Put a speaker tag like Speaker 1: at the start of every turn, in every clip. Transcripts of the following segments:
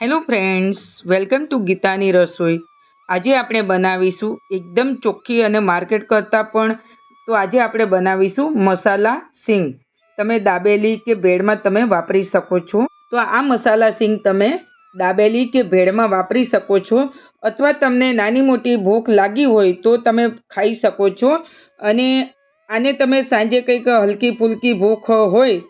Speaker 1: Hello friends welcome to ગીતાની રસોઈ. આજે આપણે બનાવીશું એકદમ ચોખ્ખી અને માર્કેટ કરતાં પણ તો આજે આપણે બનાવીશું મસાલા સિંગ. તમે દાબેલી કે ભેળમાં તમે વાપરી શકો છો. તો આ મસાલા સિંગ તમે દાબેલી કે ભેળમાં વાપરી શકો છો. અથવા તમને નાની મોટી ભૂખ લાગી હોય તો તમે ખાઈ શકો છો. અને આને તમે સાંજે કંઈક હલકી ફૂલકી ભૂખ હોય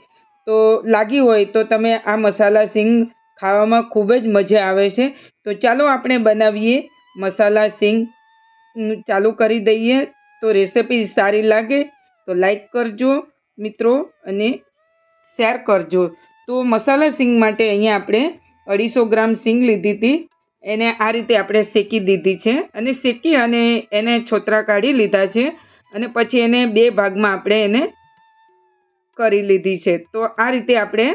Speaker 1: તો લાગી હોય તો તમે આ મસાલા સિંગ ખાવામાં ખૂબ જ મજા આવે છે. તો ચાલો આપણે બનાવીએ મસાલા સિંગ. ચાલુ કરી દઈએ તો રેસીપી સારી લાગે તો લાઈક કરજો મિત્રો અને શેર કરજો. તો મસાલા સિંગ માટે અહીંયા આપણે અઢીસો ગ્રામ સિંગ લીધી હતી. એને આ રીતે આપણે શેકી દીધી છે અને શેકી અને એને છોતરા કાઢી લીધા છે અને પછી એને બે ભાગમાં આપણે એને કરી લીધી છે. તો આ રીતે આપણે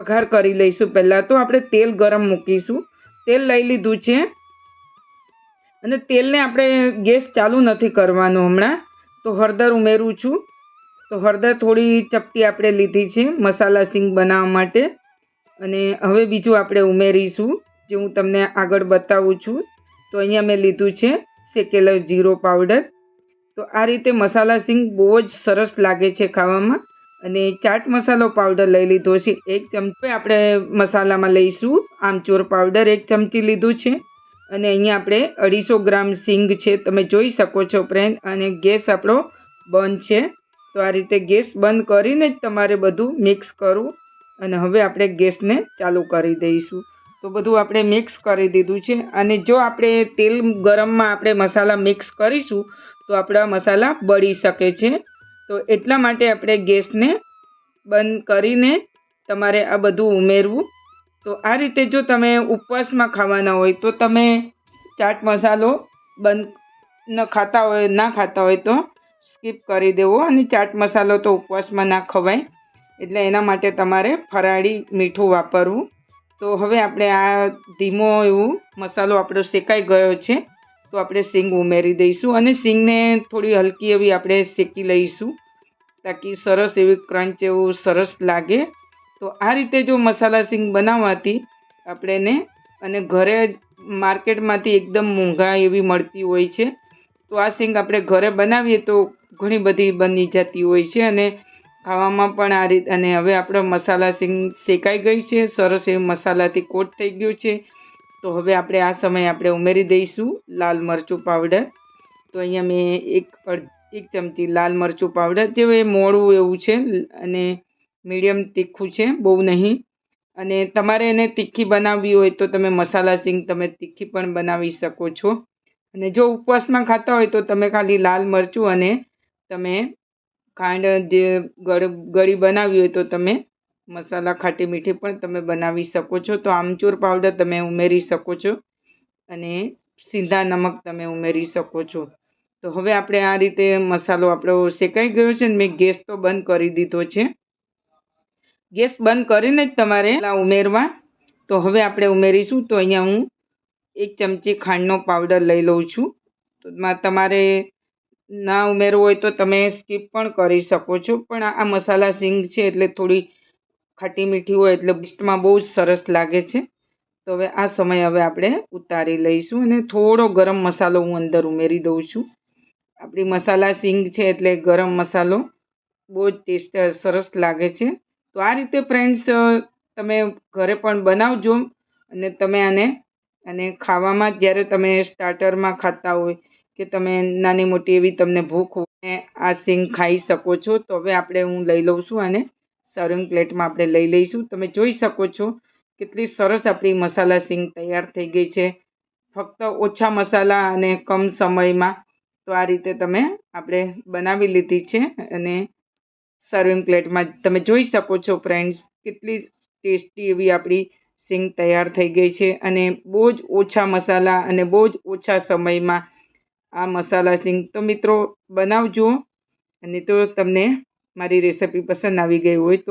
Speaker 1: વઘાર કરી લઈશું પહેલાં તો. આપણે તેલ ગરમ મૂકીશું. તેલ લઈ લીધું છે. અને તેલને આપણે ગેસ ચાલુ નથી કરવાનો હમણાં. તો હળદર ઉમેરું છું. તો હળદર થોડી ચપટી આપણે લીધી છે, મસાલા સિંગ બનાવવા માટે. અને હવે બીજું આપણે ઉમેરીશું, જે હું તમને આગળ બતાવું છું. તો અહીંયા મેં લીધું છે શેકેલો જીરો પાવડર. તો આ રીતે મસાલા સિંગ બહુ જ સરસ લાગે છે ખાવામાં. અને ચાટ મસાલો પાવડર લઈ લીધો છે. એક ચમચી આપણે મસાલામાં લઈશું. આમચૂર પાવડર એક ચમચી લીધું છે. અને અહીંયા આપણે અઢીસો ગ્રામ સિંગ છે. તમે જોઈ શકો છો ફ્રેન્ડ અને ગેસ આપણો બંધ છે. તો આ રીતે ગેસ બંધ કરીને જ તમારે બધું મિક્સ કરવું. અને હવે આપણે ગેસને ચાલુ કરી દઈશું. તો બધું આપણે મિક્સ કરી દીધું છે. અને જો આપણે તેલ ગરમમાં આપણે મસાલા મિક્સ કરીશું, તો આપણા મસાલા બળી શકે છે. તો એટલા માટે આપણે ગેસને બંધ કરીને તમારે આ બધું ઉમેરવું. તો આ રીતે જો તમે ઉપવાસમાં ખાવાના હોય તો તમે ચાટ મસાલો બંધ ન ખાતા હોય, ના ખાતા હોય તો સ્કીપ કરી દેવો અને ચાટ મસાલો તો ઉપવાસમાં ના ખવાય. એટલે એના માટે તમારે ફરાળી મીઠું વાપરવું. તો હવે આપણે આ ધીમો એવું મસાલો આપણો શેકાઈ ગયો છે. તો આપણે સિંગ ઉમેરી દઈશું અને સિંગને થોડી હલકી એવી આપણે શેકી લઈશું, તાકી સરસ એવી ક્રંચ એવું સરસ લાગે. તો આ રીતે જો મસાલા સિંગ બનાવવાથી આપણેને અને ઘરે માર્કેટમાંથી એકદમ મોંઘા એવી મળતી હોય છે. તો આ સિંગ આપણે ઘરે બનાવીએ તો ઘણી બધી બની જતી હોય છે અને ખાવામાં પણ આ રીત અને હવે આપણો મસાલા સિંગ શેકાઈ ગઈ છે, સરસ એવી મસાલાથી કોટ થઈ ગયું છે. તો હવે આપણે આ સમયે આપણે ઉમેરી દઈશું લાલ મરચું પાવડર તો અહીંયા મેં એક એક ચમચી લાલ મરચું પાવડર જે મોડું એવું છે અને મીડિયમ તીખું છે, બહુ નહીં. અને તમારે એને તીખી બનાવવી હોય તો તમે મસાલા સિંગ તમે તીખી પણ બનાવી શકો છો. અને જો ઉપવાસમાં ખાતા હોય તો તમે ખાલી લાલ મરચું અને તમે ખાંડ જે ગળ, ગળી બનાવી હોય તો તમે મસાલા ખાટી મીઠી પણ તમે બનાવી શકો છો. તો આમચૂર પાવડર તમે ઉમેરી શકો છો અને સીધા નમક તમે ઉમેરી શકો છો. તો હવે આપણે આ રીતે મસાલો આપણો શેકાઈ ગયો છે ને મેં ગેસ તો બંધ કરી દીધો છે. ગેસ બંધ કરીને જ તમારે ઉમેરવા. તો હવે આપણે ઉમેરીશું. તો અહીંયા હું એક ચમચી ખાંડનો પાવડર લઈ લઉં છું. તો તમારે ના ઉમેરવો હોય તો તમે સ્કીપ પણ કરી શકો છો. પણ આ મસાલા સિંગ છે એટલે થોડી ખાટી મીઠી હોય એટલે બીસ્ટમાં બહુ જ સરસ લાગે છે. તો હવે આ સમય હવે આપણે ઉતારી લઈશું અને થોડો ગરમ મસાલો હું અંદર ઉમેરી દઉં છું. આપણી મસાલા સિંગ છે એટલે ગરમ મસાલો બહુ જ ટેસ્ટ સરસ લાગે છે. તો આ રીતે ફ્રેન્ડ્સ, તમે ઘરે પણ બનાવજો અને તમે આને અને ખાવામાં જ્યારે તમે સ્ટાર્ટરમાં ખાતા હોય કે તમે નાની મોટી એવી તમને ભૂખ હોય આ સિંગ ખાઈ શકો છો. તો હવે આપણે હું લઈ લઉં છું અને સર્વિંગ પ્લેટમાં આપણે લઈ લઈશું. તમે જોઈ શકો છો કેટલી સરસ આપણી મસાલા સિંગ તૈયાર થઈ ગઈ છે. ફક્ત ઓછા મસાલા અને કમ સમયમાં તો આ રીતે તમે આપણે બનાવી લીધી છે અને સર્વિંગ પ્લેટમાં તમે જોઈ શકો છો ફ્રેન્ડ્સ કેટલી ટેસ્ટી એવી આપણી સિંગ તૈયાર થઈ ગઈ છે અને બહુ જ ઓછા મસાલા અને બહુ જ ઓછા સમયમાં આ મસાલા સિંગ. તો મિત્રો બનાવજો અને તો તમને મારી રેસિપી પસંદ આવી ગઈ હોય તો